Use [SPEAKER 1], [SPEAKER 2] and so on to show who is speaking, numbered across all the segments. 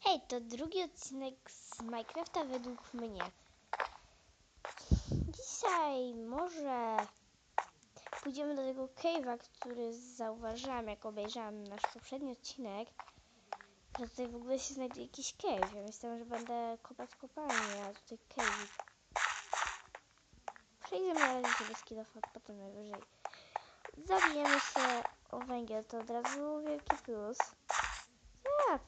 [SPEAKER 1] Hej, to drugi odcinek z Minecrafta według mnie. Dzisiaj może pójdziemy do tego cave'a, który zauważyłam, jak obejrzałam nasz poprzedni odcinek. Że tutaj w ogóle się znajduje jakiś cave. Ja myślałam, że będę kopać kopalnię, a tutaj cave. Przejdziemy na razie sobie skillofat, potem najwyżej. Zabijemy się o węgiel, to od razu wielki plus. Tak.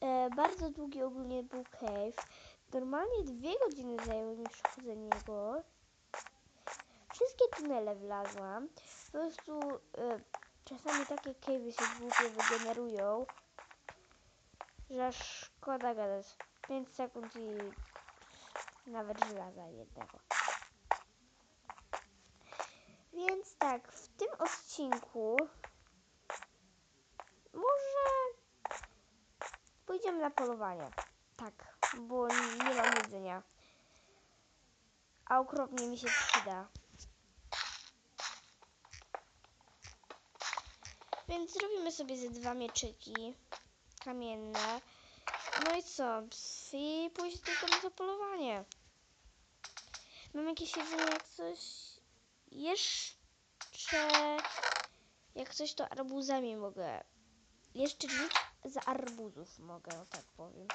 [SPEAKER 1] E, bardzo długi ogólnie był cave. Normalnie dwie godziny zajęło mi przechodzenie go. Wszystkie tunele wlazłam. Po prostu e, czasami takie cave'y się głupie wygenerują, że szkoda gadać. 5 sekund i nawet żelaza jednego. Więc tak, w tym odcinku może Pójdziemy polowanie. Tak, bo nie mam jedzenia. A okropnie mi się przyda. Więc zrobimy sobie ze dwa mieczyki kamienne. No i co? I pójść tylko na to polowanie. Mam jakieś jedzenie, jak coś jeszcze... Jak coś to arbuzami mogę jeszcze żyć z arbuzów, mogę tak powiem.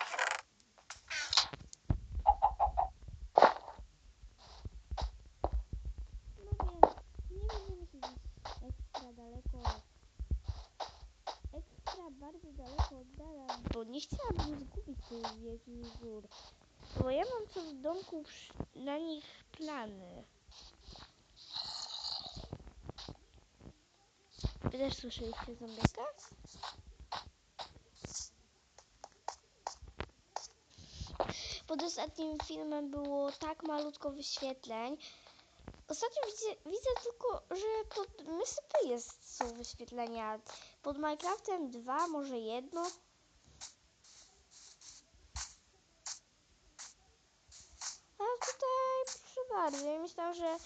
[SPEAKER 1] No więc nie będziemy się gdzieś ekstra daleko, ekstra bardzo daleko oddalać, bo nie chciałabym zgubić tych wielkich gór. Bo ja mam co w domku na nich plany. Wy też słyszeliście zombiaka? Pod ostatnim filmem było tak malutko wyświetleń. Ostatnio widzę, widzę tylko, że pod Mysypy jest, są wyświetlenia. Pod Minecraftem dwa, może jedno. A tutaj, proszę bardzo, ja myślałam, że,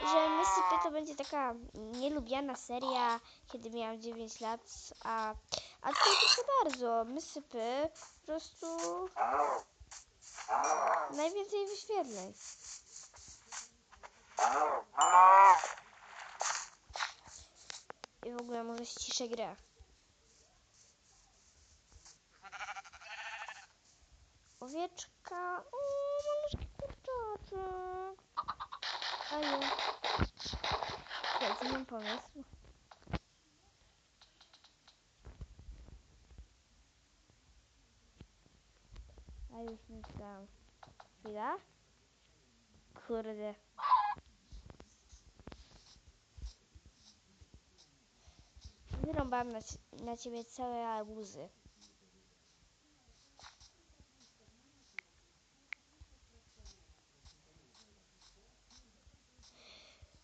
[SPEAKER 1] że Mysypy to będzie taka nielubiana seria, kiedy miałam 9 lat, a, a tutaj proszę bardzo, Mysypy po prostu najwięcej wyświetleń. I w ogóle może ściszę grę. Owieczka. O, maluszki kurczaczek. Aju. Słuchajcie, mam pomysł. Myślałam. Chwila. Kurde. Wyrąbam na, na ciebie całe arbuzy.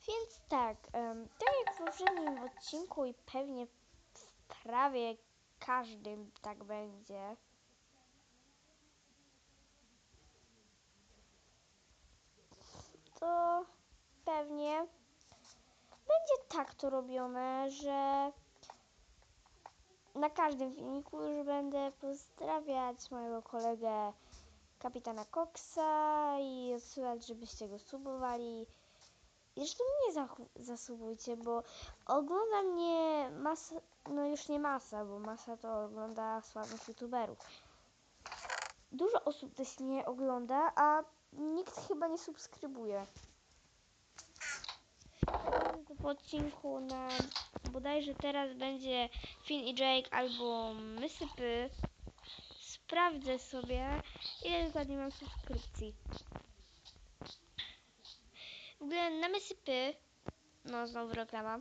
[SPEAKER 1] Więc tak, em, tak jak w poprzednim odcinku i pewnie w prawie każdym tak będzie. To pewnie będzie tak to robione, że na każdym filmiku już będę pozdrawiać mojego kolegę kapitana Coxa i odsyłać, żebyście go subowali. Zresztą mnie zasubujcie, bo ogląda mnie masa, no już nie masa, bo masa to ogląda sławnych youtuberów. Dużo osób też mnie ogląda, a nikt chyba nie subskrybuje. Odcinku na bodajże teraz będzie Finn i Jake albo Mysypy. Sprawdzę sobie ile dokładnie mam subskrypcji. W ogóle na Mysypy, no znowu reklama,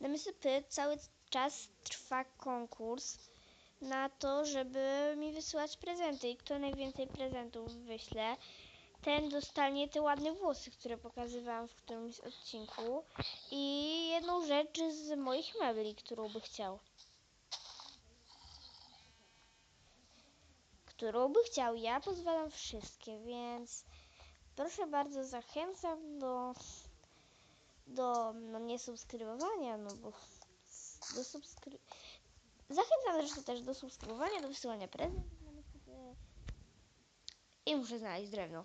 [SPEAKER 1] na Mysypy cały czas trwa konkurs na to, żeby mi wysyłać prezenty i kto najwięcej prezentów wyśle, ten dostanie te ładne włosy, które pokazywałam w którymś odcinku i jedną rzecz z moich mebli, którą by chciał. Którą by chciał. Ja pozwalam wszystkie, więc proszę bardzo, zachęcam do do no nie subskrybowania, no bo do subskry... Zachęcam zresztą też do subskrybowania, do wysyłania prezentów. I muszę znaleźć drewno.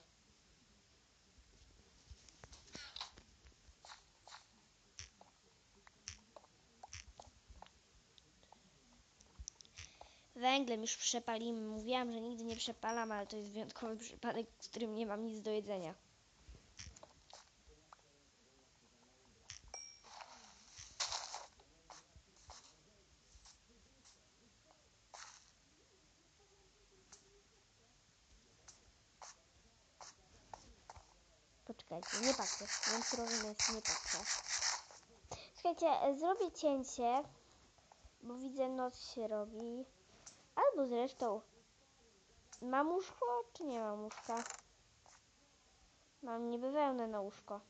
[SPEAKER 1] Węglem już przepalimy. Mówiłam, że nigdy nie przepalam, ale to jest wyjątkowy przypadek, w którym nie mam nic do jedzenia. Poczekajcie, nie patrzę. Wiem, robimy, jest nie patrzę. Słuchajcie, e, zrobię cięcie, bo widzę noc się robi. Albo zresztą, mam łóżko, czy nie mam łóżka? Mam niby wełnę na łóżko.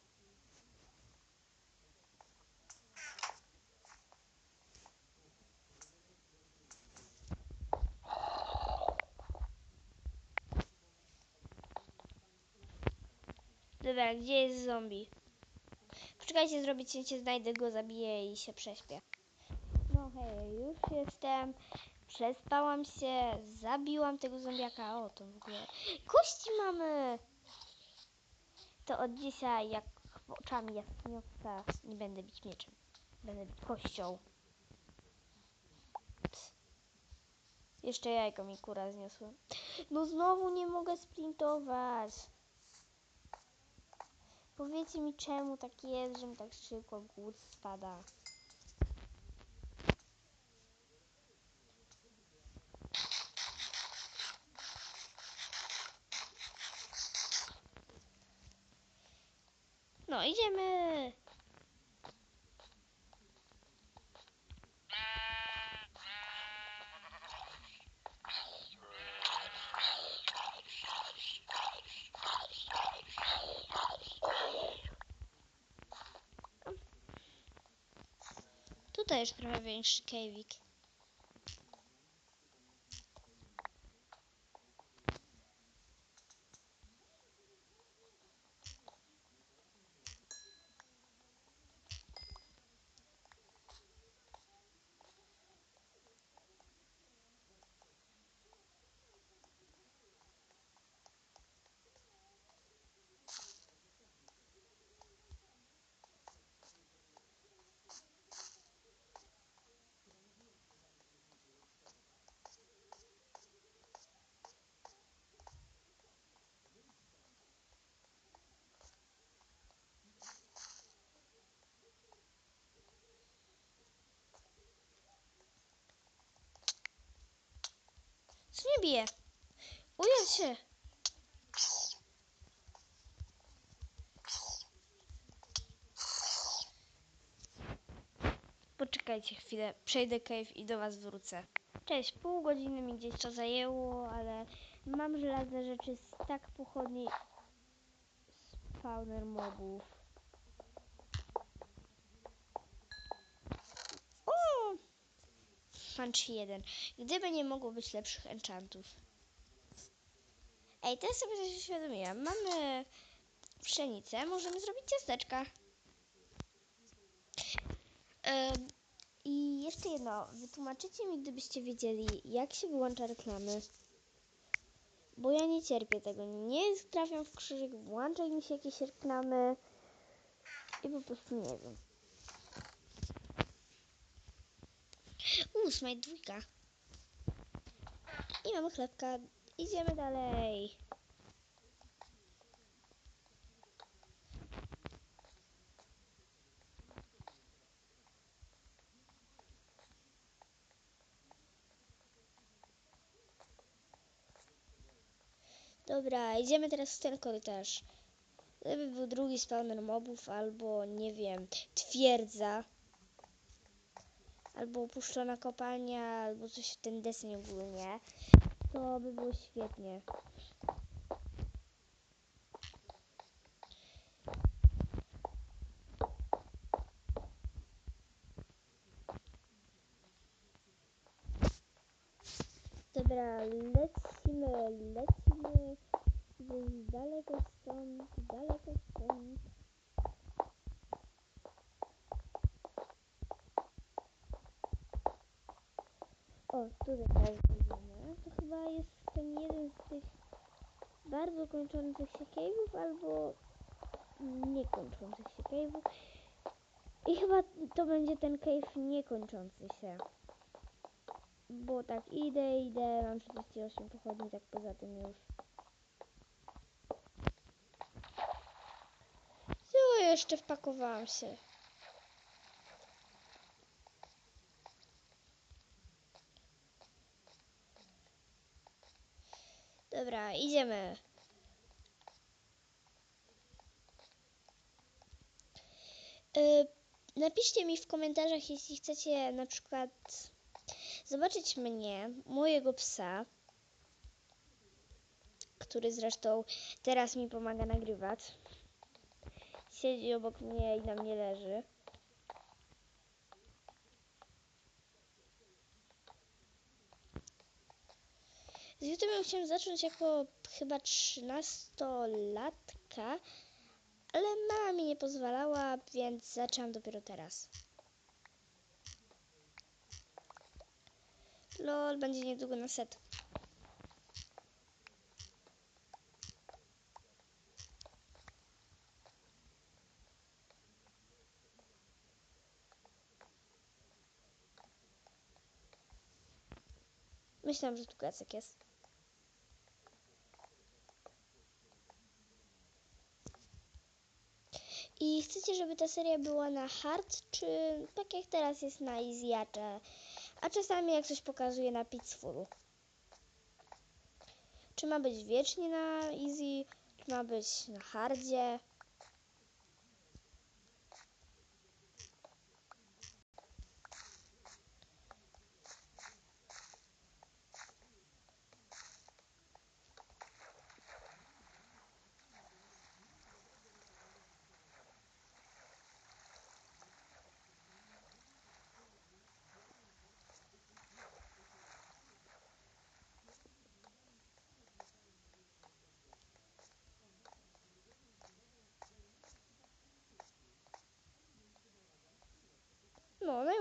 [SPEAKER 1] Dobra, gdzie jest zombie? Poczekajcie, zrobię cięcie, znajdę go, zabiję i się prześpię. No hej, już jestem. Przespałam się, zabiłam tego zombiaka. O, to w ogóle. Kości mamy! To od dzisiaj, jak oczami jaskiniowca, nie będę bić mieczem. Będę bić kością. Jeszcze jajko mi kura zniosła. No znowu nie mogę sprintować. Powiedzcie mi czemu tak jest, że mi tak szybko głód spada. No, idziemy. Tutaj już trochę większy kejwik. Co mnie bije? Ujedź się. Poczekajcie chwilę, przejdę cave i do was wrócę. Cześć, pół godziny mi gdzieś to zajęło, ale mam żelazne rzeczy z tak pochodni spawner mobów. O! Punch 1. Gdyby nie mogło być lepszych enchantów. Ej, teraz sobie coś uświadomiłam. Mamy pszenicę, możemy zrobić ciasteczka. I jeszcze jedno, wytłumaczycie mi, gdybyście wiedzieli, jak się wyłącza reklamy. Bo ja nie cierpię tego. Nie trafiam w krzyżyk, włącza mi się jakieś reklamy i po prostu nie wiem. Smite dwójka. I mamy chlebka. Idziemy dalej. Dobra, idziemy teraz w ten korytarz. Gdyby był drugi spawner mobów, albo nie wiem, twierdza, albo opuszczona kopalnia, albo coś w ten deseń ogólnie, to by było świetnie. Dobra, lecimy, lecimy gdzieś daleko stąd, daleko stąd. O, tutaj teraz będziemy. To chyba jest ten jeden z tych bardzo kończących się cave'ów albo niekończących się cave'ów. I chyba to będzie ten cave niekończący się. Bo tak idę, idę, mam 38 pochodni, tak poza tym już. Co jeszcze wpakowałam się? Dobra, idziemy. Y, napiszcie mi w komentarzach, jeśli chcecie na przykład zobaczyć mnie, mojego psa, który zresztą teraz mi pomaga nagrywać. Siedzi obok mnie i na mnie leży. Z YouTube'em chciałem zacząć jako chyba 13-latka, ale mama mi nie pozwalała, więc zaczęłam dopiero teraz. LOL będzie niedługo na set. Myślałam, że tu Gacek jest. I chcecie, żeby ta seria była na hard, czy tak jak teraz jest na easy, a, czasami jak coś pokazuje na peacefulu? Czy ma być wiecznie na easy, czy ma być na hardzie?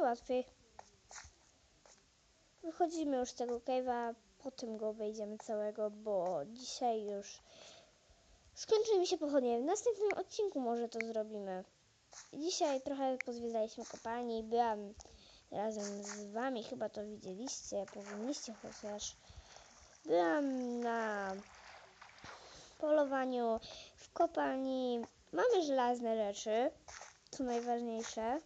[SPEAKER 1] Najłatwiej. Wychodzimy już z tego cave'a, potem go obejdziemy całego, bo dzisiaj już skończyły mi się pochodnie. W następnym odcinku może to zrobimy. Dzisiaj trochę pozwiedzaliśmy kopalni, byłam razem z wami, chyba to widzieliście, powinniście chociaż. Byłam na polowaniu w kopalni. Mamy żelazne rzeczy, co najważniejsze.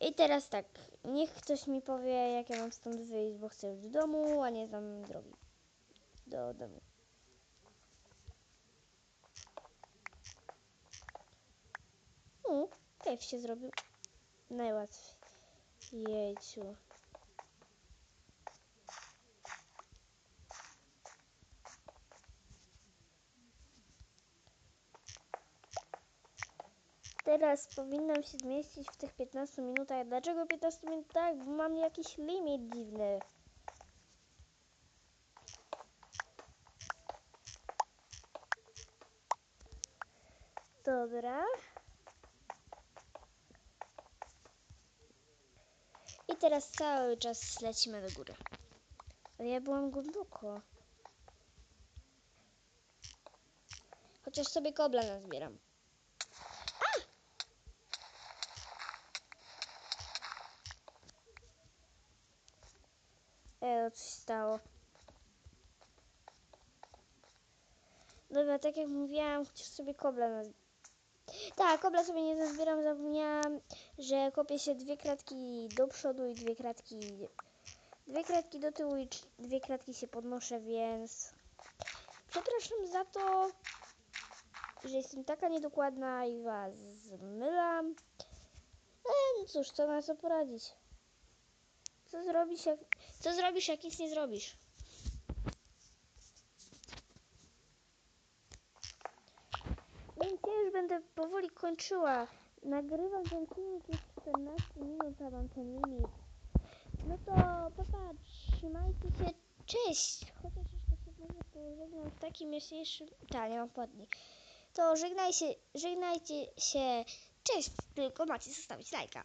[SPEAKER 1] I teraz tak, niech ktoś mi powie, jak ja mam stąd wyjść, bo chcę już do domu, a nie znam drogi do domu. U, cave się zrobił. Najłatwiej. Jejciu. Teraz powinnam się zmieścić w tych 15 minutach. Dlaczego 15 minutach? Bo mam jakiś limit dziwny. Dobra. I teraz cały czas lecimy do góry. Ale ja byłam głęboko. Chociaż sobie kobla nazbieram. E, coś stało. Dobra, tak jak mówiłam, chociaż sobie kobla naz... Tak, kobla sobie nie nazbieram, zapomniałam, że kopię się dwie kratki do przodu i dwie kratki... Dwie kratki do tyłu i dwie kratki się podnoszę, więc... Przepraszam za to, że jestem taka niedokładna i was zmylam. E, no cóż, co na co poradzić? Co zrobisz, jak, co zrobisz, jak nic nie zrobisz? Więc ja już będę powoli kończyła. Nagrywam ten filmik już 14 minut, a mam ten limit. No to papa, trzymajcie się. Cześć! Chociaż jeszcze się może pożegnam w takim jaśniejszym... Tak, nie mam podni. To żegnaj się, żegnajcie się. Cześć! Tylko macie zostawić lajka.